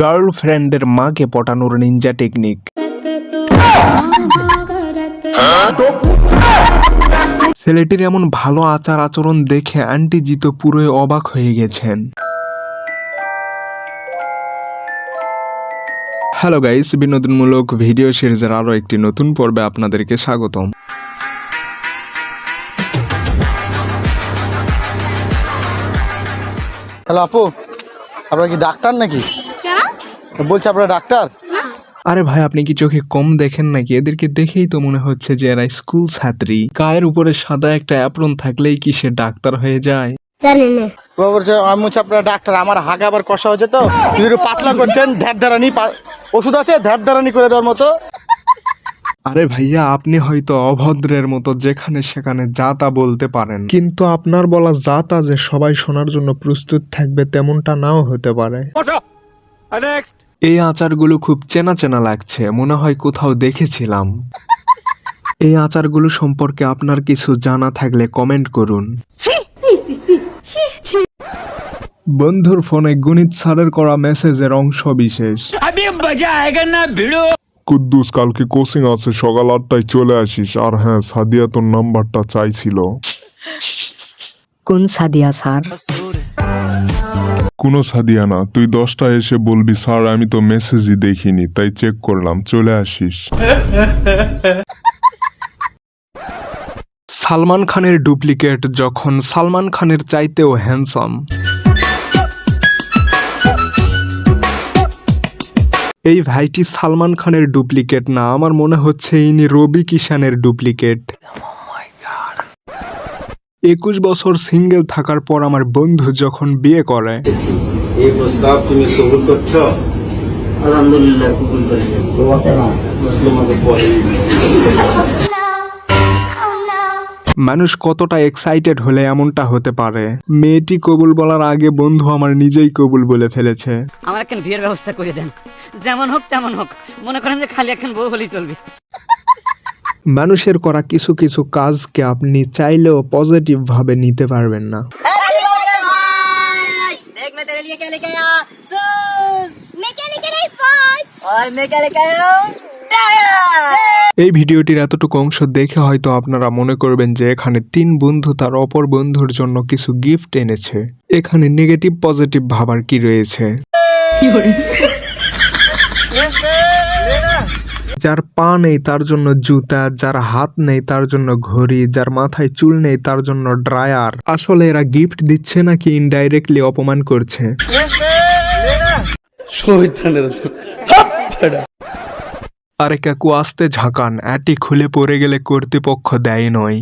গার্লফ্রেন্ডের মাকে পটানোর Ninja technique ছেলেটির এমন ভালো আচার আচরণ দেখে আন্টি জি তো পুরোই অবাক হয়ে গেছেন। হ্যালো গাইস, বিনোদনমূলক ভিডিও সিরিজের আরও একটি নতুন পর্বে আপনাদেরকে স্বাগতম। হ্যালো আপু, আপনার কি ডাক্তার নাকি? বলছি আপনারা ডাক্তার? আরে ভাই আপনি কি চোখে কম দেখেন নাকি? এদেরকে দেখেই তো মনে হচ্ছে যে এরা স্কুল ছাত্রী। গায়ের উপরে সাদা একটা অ্যাপ্রন থাকলেই কি সে ডাক্তার হয়ে যায়? ও বলছে আমি হচ্ছে আপনারা ডাক্তার আমার হাগা আবার কষা হয়েছে তো। যদি একটু পাতলা করতেন ধ্যার ধারানি ওষুধ আছে ধ্যার ধারানি করে দেওয়ার মতো। আরে ভাইয়া আপনি হয়তো অভদ্রের মতো যেখানে সেখানে যা তা বলতে পারেন। কিন্তু আপনার বলা যা তা যে সবাই শোনার জন্য প্রস্তুত থাকবে তেমনটা নাও হতে পারে। এই আচারগুলো খুব চেনা চেনা লাগছে মনে হয় কোথাও দেখেছিলাম। এই আচারগুলো সম্পর্কে আপনার কিছু জানা থাকলে কমেন্ট করুন। বন্ধুর ফোনে গণিত স্যারের করা মেসেজের অংশ বিশেষ। কুদ্দুস কালকে কোচিং আছে সকাল আটটায় চলে আসিস। আর হ্যাঁ সাদিয়া তোর নাম্বারটা চাইছিল। কোন সাদিয়া স্যার? কোনো সাদিয়া না। তুই দশটায় এসে বলবি, স্যার, আমি তো মেসেজই দেখিনি, তাই চেক করলাম। চলে আসিস। সালমান খানের ডুপ্লিকেট যখন সালমান খানের চাইতেও হ্যান্ডসাম এই ভাইটি সালমান খানের ডুপ্লিকেট না, আমার মনে হচ্ছে ইনি রবি কিষানের ডুপ্লিকেট। একুশ বছর সিঙ্গেল থাকার পর আমার বন্ধু যখন বিয়ে করে। এই প্রস্তাব তুমি কবুল করছ? আলহামদুলিল্লাহ কবুল করেছি মানুষ কতটা এক্সাইটেড হলে এমনটা হতে পারে? মেয়েটি কবুল বলার আগে বন্ধু আমার নিজেই কবুল বলে ফেলেছে। আমার একখান বিয়ের ব্যবস্থা করে দেন। যেমন হোক তেমন হোক। মনে করেন যে খালি একখান বউ হলেই চলবে। মানুষের করা কিছু কিছু কাজকে আপনি চাইলেও পজিটিভ ভাবে নিতে পারবেন না। এই ভিডিওটির এতটুকু অংশ দেখে হয়তো আপনারা মনে করবেন যে এখানে তিন বন্ধু তার অপর বন্ধুর জন্য কিছু গিফট এনেছে। এখানে নেগেটিভ পজিটিভ ভাবার কি রয়েছে? যার পা নেই তার জন্য জুতা যার হাত নেই তার জন্য ঘড়ি যার মাথায় চুল নেই তার জন্য ড্রায়ার। আসলে এরা গিফট দিচ্ছে নাকি ইনডাইরেক্টলি অপমান করছে? আরে কাকু আসতে ঝাঁকান অ্যাটি খুলে পড়ে গেলে কর্তৃপক্ষ দেয় নয়।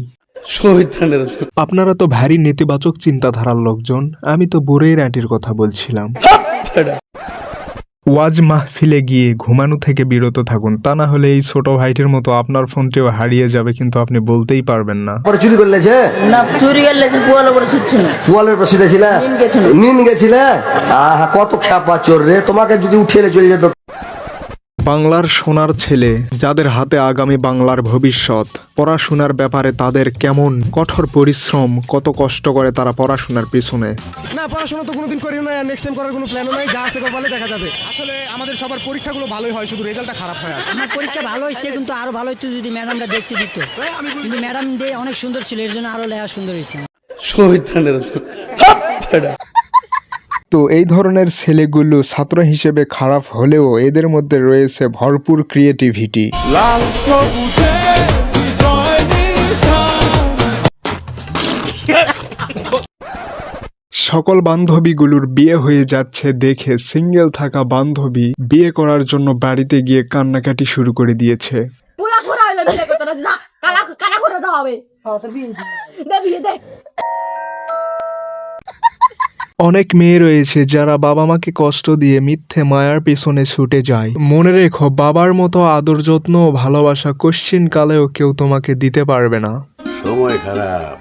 আপনারা তো ভারী নেতিবাচক চিন্তাধারার লোকজন আমি তো বুড়ের অ্যাটির কথা বলছিলাম। ওয়াজ মাহফিলে গিয়ে ঘুমানো থেকে বিরত থাকুন। তা না হলে এই ছোট ভাইটির মতো আপনার ফোনটিও হারিয়ে যাবে কিন্তু আপনি বলতেই পারবেন না। পরে চুরি করলে যে? না চুরি গেলে সে পুয়ালো করে না। তোয়ালের প্রসিদ্ধ ছিল? নিন গেছিল। নিন গেছিলে? আহা কত খ্যাপা চোর রে। তোমাকে যদি উঠিয়ে চলে যেত। বাংলার সোনার ছেলে যাদের হাতে আগামী বাংলার ভবিষ্যৎ। পড়াশোনার ব্যাপারে তাদের কেমন কঠোর পরিশ্রম কত কষ্ট করে তারা পড়াশোনার পিছনে। না পড়াশোনা তো কোনোদিন করি না নেক্সট টাইম করার কোনো প্ল্যানও নাই যা আছে কপালে দেখা যাবে। আসলে আমাদের সবার পরীক্ষাগুলো ভালোই হয় শুধু রেজাল্টটা খারাপ হয় আর আমার পরীক্ষা ভালো হয়েছে কিন্তু আরও ভালো হইতো যদি ম্যাডামরা দেখতে দিত। কিন্তু ম্যাডাম দিয়ে অনেক সুন্দর ছিল এর জন্য আরও লেয়া সুন্দর হয়েছে। তো এই ধরনের ছেলেগুলো ছাত্র হিসেবে খারাপ হলেও এদের মধ্যে রয়েছে ভরপুর ক্রিয়েটিভিটি সকল বান্ধবীগুলোর বিয়ে হয়ে যাচ্ছে দেখে সিঙ্গেল থাকা বান্ধবী বিয়ে করার জন্য বাড়িতে গিয়ে কান্নাকাটি শুরু করে দিয়েছে। কালা কালা করে দাও হবে। দে বিয়ে দে অনেক মেয়ে রয়েছে যারা বাবা মাকে কষ্ট দিয়ে মিথ্যে মায়ার পেছনে ছুটে যায়। মনে রেখো বাবার মতো আদর যত্ন ও ভালোবাসা কোশ্চিন কালেও কেউ তোমাকে দিতে পারবে না। সময় খারাপ।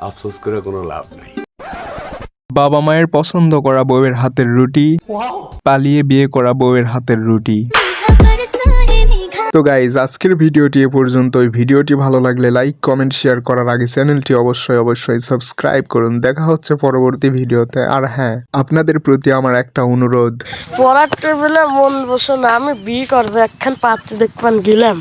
আফসোস করে কোনো লাভ নাই। বাবা মায়ের পছন্দ করা বউয়ের হাতের রুটি পালিয়ে বিয়ে করা বউয়ের হাতের রুটি। তো গাইজ আজকের ভিডিওটি এ পর্যন্ত ভিডিওটি ভালো লাগলে লাইক কমেন্ট শেয়ার করার আগে চ্যানেলটি অবশ্যই অবশ্যই সাবস্ক্রাইব করুন। দেখা হচ্ছে পরবর্তী ভিডিওতে। আর হ্যাঁ আপনাদের প্রতি আমার একটা অনুরোধ। পড়ার টেবিলে মন বসে না, আমি বিয়ে করব। একখান পাত্র দেখবেন গেলাম।